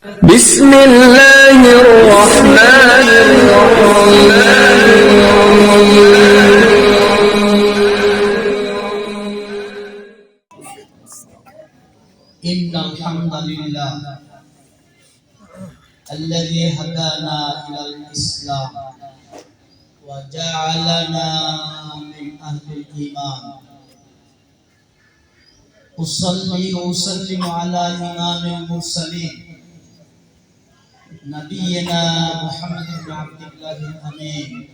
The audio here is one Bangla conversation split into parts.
بسم الله الرحمن إن الحمد لله الذي هدانا إلى الإسلام وجعلنا من أهل الإيمان. أصلي وأسلم على إمام المرسلين نبينا محمد بن عبد الله الأمين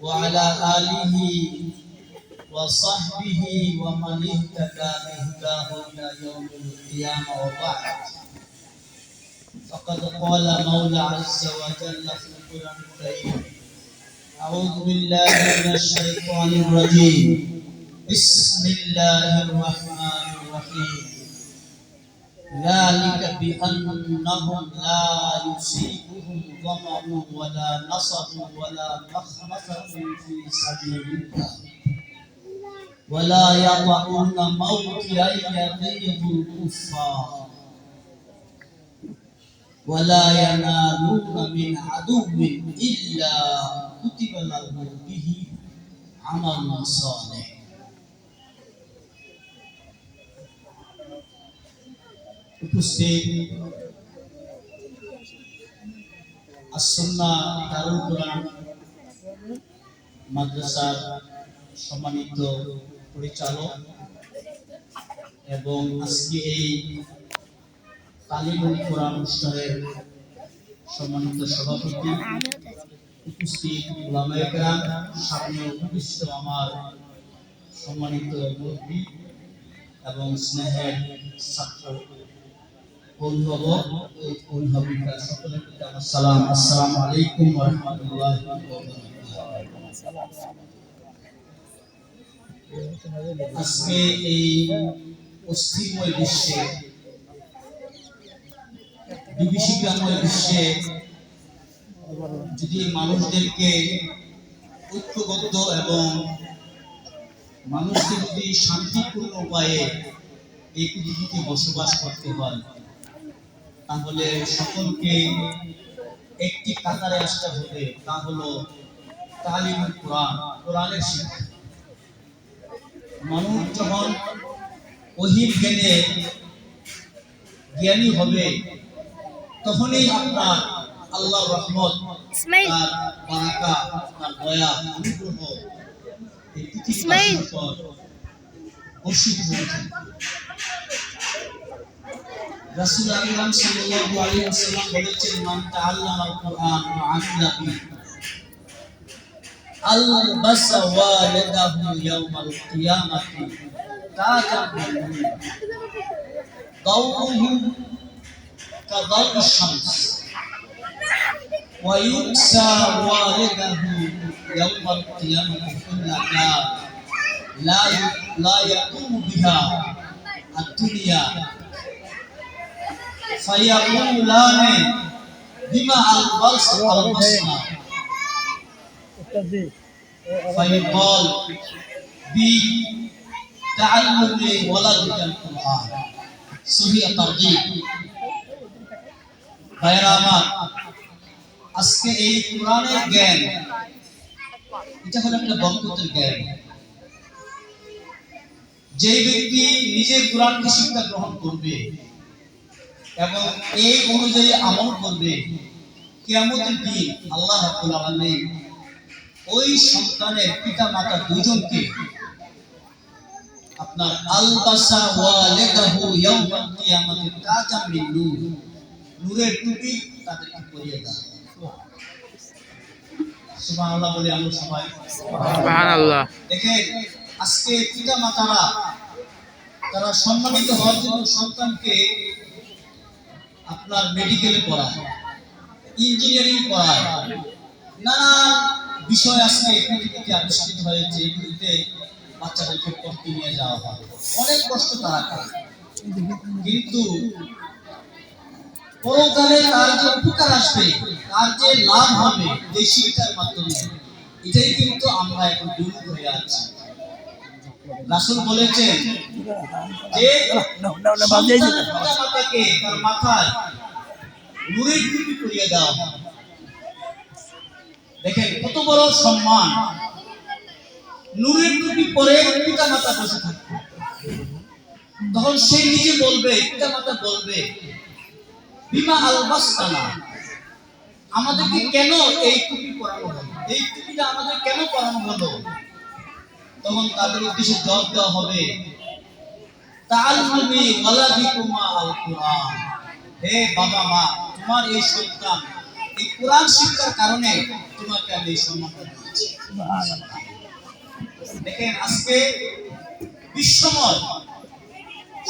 وعلى آله وصحبه ومن اهتدى بهداه إلى يوم القيامة وبعد. فقد قال مولى عز وجل في القرآن الكريم أعوذ بالله من الشيطان الرجيم. بسم الله الرحمن الرحيم. ذلك بأنهم لا يصيبهم ظمأ ولا نصب ولا مخمصة في سبيل الله. ولا يطعون موطئا يغيظ الكفار. ولا ينالون من عدو إلا كتب له به عمل صالح. কোরআন মাদ্রাসার সম্মানিত পরিচালক এবং আজকে এই তালিমুল কোরআন অনুষ্ঠানের সম্মানিত সভাপতি উপস্থিত আমার সম্মানিত এবং স্নেহের ছাত্র আজকে এই অস্থিময় বিশ্বে, বিভীষিকাময় বিশ্বে যদি মানুষদেরকে ঐক্যবদ্ধ এবং মানুষকে যদি শান্তিপূর্ণ উপায়ে এই পৃথিবীতে বসবাস করতে হয় তাহলে সকলকে একটি কাতারে আসতে হবে তা হলো তালিমুল কোরআন কোরআনের শিক্ষা মানুষ যখন অহির জ্ঞানে জ্ঞানী হবে তখনই আপনার আল্লাহ রহমত। তার বারাকা তার দয়া অনুগ্রহ এই পৃথিবীর। উপর বর্ষিত হয়েছে রাসূল আকরাম সাল্লাল্লাহু আলাইহি ওয়াসাল্লাম বলেছেন মান তাআল্লামাল কুরআন ওয়া আমিলা বিহি ألبس والده يوم القيامة تاجا من نور ضوءه كضوء الشمس ويكسى والده يوم القيامة كل دار لا ي- لا يقوم بها الدنيا ফায়াকুলানি বিমা আল বাস আল মাসনা ফায়াকুল বি তাআল্লুমি আজকে এই কোরআনের জ্ঞান এটা হলো একটা বক্তব্যের জ্ঞান। যে ব্যক্তি নিজের কোরআনকে শিক্ষা গ্রহণ করবে এবং এই অনুযায়ী আমল করবে। কিয়ামতের দিন আল্লাহ আলামিন ওই সন্তানের পিতা মাতা দুজনকে আপনার আলবাসা ওয়ালিদাহু ইয়াউমাল কিয়ামাতি তাজাম মিন নূর। নূরের টুপি তাদেরকে পরিয়ে দেয় সুবহানাল্লাহ বলে আমরা সবাই সুবহানাল্লাহ। দেখেন আজকে পিতা মাতারা তারা সম্মানিত হওয়ার জন্য সন্তানকে আপনার মেডিকেলে পড়ায় ইঞ্জিনিয়ারিং পড়ায় নানা বিষয় আজকে পৃথিবীতে আবিষ্কৃত হয়েছে, এগুলিতে বাচ্চাদেরকে পড়তে নিয়ে যাওয়া হয়। অনেক কষ্ট তারা করে। কিন্তু পরকালে তার যে উপকার আসবে, তার যে লাভ হবে এই শিক্ষার মাধ্যমে, এটাই কিন্তু আমরা এখন দূর হয়ে আছি। রাসূল বলেছেন যে তার মাথায় নূরের টুপি পরিয়ে হয় দেখেন কত বড় সম্মান। নূরের টুপি পরে পিতা মাতা বসে থাকবে। তখন সে নিজে বলবে পিতা মাতা বলবে বিমা আলবাস্তানা আমাদেরকে কেন এই টুপি পরানো হলো? এই টুপিটা আমাদের কেন পরানো হলো? তখন তাদের উদ্দেশ্যে জবাব দেওয়া হবে তাআল্লুমি ওয়ালাদিকুমা আল কুরআন হে বাবা মা তোমার এই সন্তান এই কোরআন শিক্ষার কারণে তোমাকে আমি এই সম্মানটা দিয়েছি। দেখেন আজকে বিশ্বময়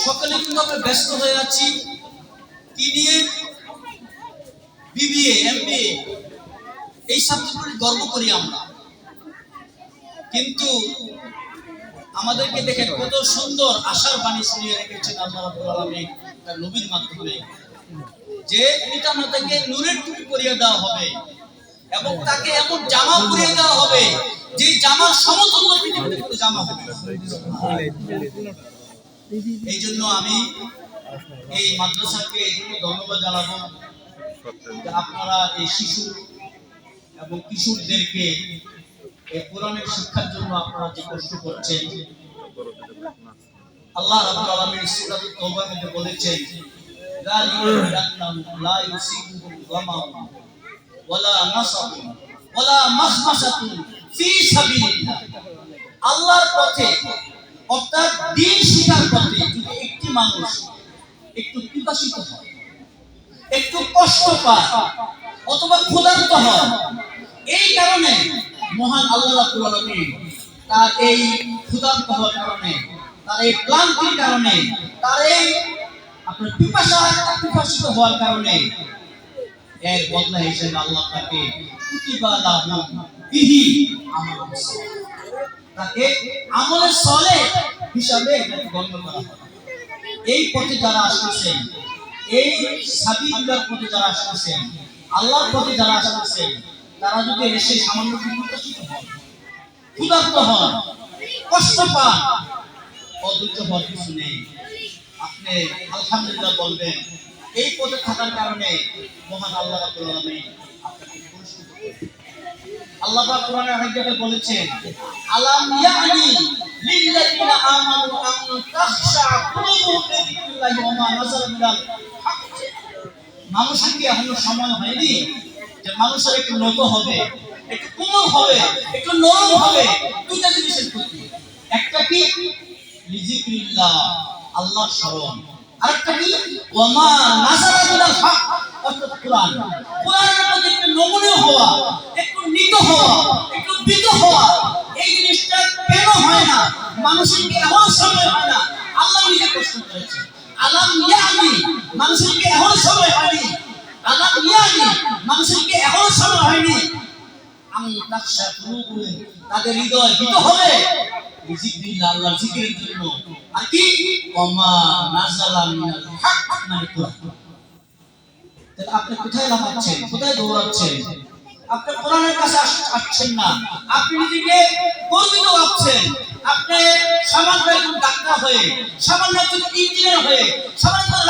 সকলে কিন্তু আমরা ব্যস্ত হয়ে আছি। কি নিয়ে? বিবিএ এমবিএ এই সাবজেক্টগুলি গর্ব করি আমরা। কিন্তু আমাদেরকে দেখেন কত সুন্দর আশার বাণী শুনিয়ে রেখেছেন আল্লাহ নবীর মাধ্যমে। যে পিতা মাতাকে নূরের টুপি পরিয়ে দেওয়া হবে এবং তাকে এমন জামা পরিয়ে দেওয়া হবে, যে জামার সমতুল্য পৃথিবীতে জামা হবে। এই জন্য আমি এই মাদ্রাসাকে এই জন্য ধন্যবাদ জানাব আপনারা এই শিশু এবং কিশোরদেরকে এই কোরআনের শিক্ষার জন্য আপনারা যে কষ্ট করছেন, আল্লাহ রাব্বুল আলামিন তওবার মধ্যে বলেছেন আল্লাহর পথে, অর্থাৎ শিকার একটি মানুষ একটু পিপাসিত হয়, একটু কষ্ট পায়, অথবা ক্ষুধার্ত হয়, এই কারণে মহান আল্লাহ তার এই ক্ষুধার্ত হওয়ার কারণে, তার এই ক্লান্তির কারণে, তার এই আপনার পিপাসা, পিপাসিত হওয়ার কারণে এর বদলা হিসেবে আল্লাহ তাকে কুতিবা তাকে আমলের সলে হিসাবে গণ্য করা এই পথে যারা আসতেছেন, এই সাবিগুলার পথে যারা আসতেছেন, আল্লাহর পথে যারা আসতেছেন তারা যদি এসে সামান্য বিকশিত হন ক্ষুধার্ত কষ্ট পান, অধৈর্য হওয়ার কিছু নেই। আপনি আলহামদুলিল্লাহ বলবেন, এই পথে থাকার কারণে মহান আল্লাহ রাব্বুল আলামিন আপনাকে পুরস্কৃত আল্লাহ পাক কোরআনে অনেক জায়গায় বলেছেন, আলাম ইয়ানি লিল্লাযিনা আন তাখশা কুলুবুহুম লিযিকরিল্লাহি ওয়া মা মিনাল মানুষের কি এখনও সময় হয়নি? যে মানুষের একটু নত হবে, একটু কোমল হবে, একটু নরম হবে দুইটা জিনিসের প্রতি একটা কি? লিযিকরিল্লাহ আল্লাহ স্মরণ। আরেকটা কি? ওয়া মা মিনাল হক, অর্থাৎ কোরআন। কোরআনের প্রতি একটু নমনীয় হওয়া, একটু নিত হওয়া, একটু বিত হওয়া, এই জিনিসটা কেন হয় না? মানুষের কি এমন সময় হয় না। আল্লাহ নিজে প্রশ্ন করেছে আলাম ইয়ানি মানুষের কি এমন সময় হয়নি আলাম ইয়ানি মানুষের কি এমন সময় হয়নি। আমি তাকশা কুলুবুহুম তাদের হৃদয় ভীত হবে। হক মানে কোরআনের কাছে না। আপনি ভাবছেন। আপনি সামান্য একজন ডাক্তার হয়ে, সামান্য একজন ইঞ্জিনিয়ার হয়ে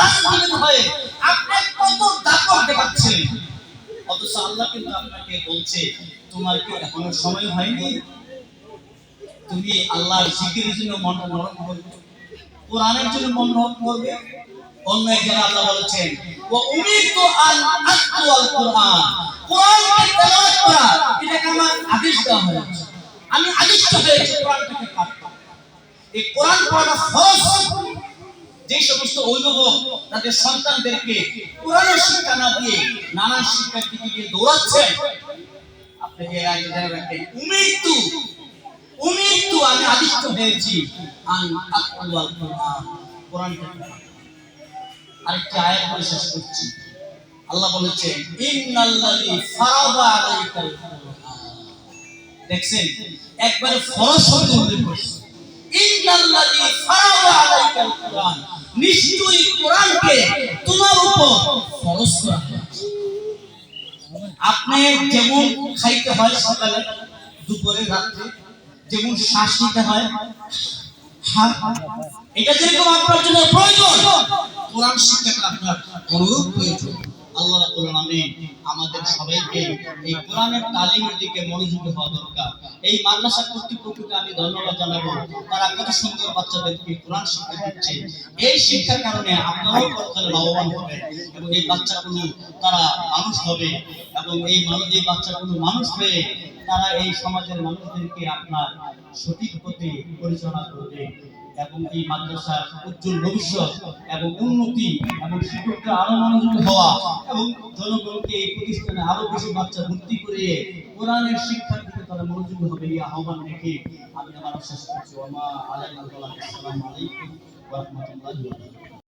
একজন হয়ে আপনি কত দাপট দেখাচ্ছেন অথচ আল্লাহ কিন্তু আপনাকে বলছে, তোমার কি এখনও সময় হয়নি? তুমি আল্লাহর জিকিরের জন্য মন নরম করবে কোরআনের জন্য মন নরম করবে। অন্য এক জায়গায় আল্লাহ বলেছেন, ওয়া উমিরতু আন আতলু কোরআন। কোরআনকে তেলাওয়াত করা, এটাকে আমার আদেশ দেওয়া হয়েছে। আমি আদিষ্ট হয়েছি কোরআনটাকে পাঠ। এই কোরআন পড়া ফরজ। যে সমস্ত অভিভাবক তাদের সন্তানদেরকে কোরআনের শিক্ষা না দিয়ে নানান শিক্ষার দিকে দিয়ে দৌড়াচ্ছেন, আপনাকে এক জায়গায় রাখেন উমিরতু উমিরতু আমি হয়েছি। আরেকটি আয়াত করছি। আল্লাহ ইন্নাল্লাযী ফারাদা আলাইকাল দেখছেন ফরজ ফারাদা আলাইকাল কুরআন। নিশ্চয়ই কোরআনকে তোমার উপর ফরজ করা আপনি যেমন খাইতে হয় সকালে, দুপুরে, রাত্রে, যেমন শ্বাস নিতে হয় হা- এটা যেরকম আপনার জন্য প্রয়োজন, কোরআন শিক্ষাটা আপনার অনুরূপ প্রয়োজন। আল্লাহ রাব্বুল আমাদের সবাইকে এই কোরআনের তালিমের দিকে মনোযোগী হওয়া দরকার। এই মাদ্রাসা কর্তৃপক্ষকে আমি ধন্যবাদ জানাব। তারা কত সুন্দর বাচ্চাদেরকে কোরআন শিক্ষা দিচ্ছে। এই শিক্ষার কারণে আপনারাও পরকালে লাভবান হবেন এবং এই বাচ্চাগুলো তারা মানুষ হবে এবং এই মানুষ এই বাচ্চাগুলো মানুষ হয়ে তারা এই সমাজের মানুষদেরকে আপনার সঠিক পথে পরিচালনা করবে এবং এই মাদ্রাসার উজ্জ্বল ভবিষ্যৎ এবং উন্নতি এবং শিক্ষকরা আরও মনোযোগী হওয়া এবং জনগণকে এই প্রতিষ্ঠানে আরও বেশি বাচ্চা ভর্তি করে কোরআনের শিক্ষার দিকে তারা মনোযোগী হবে, এই আহ্বান রেখে আমি আমার শেষ করছি। ওমা আলাইকুম আসসালামু আলাইকুম রাহমাতুল্লাহি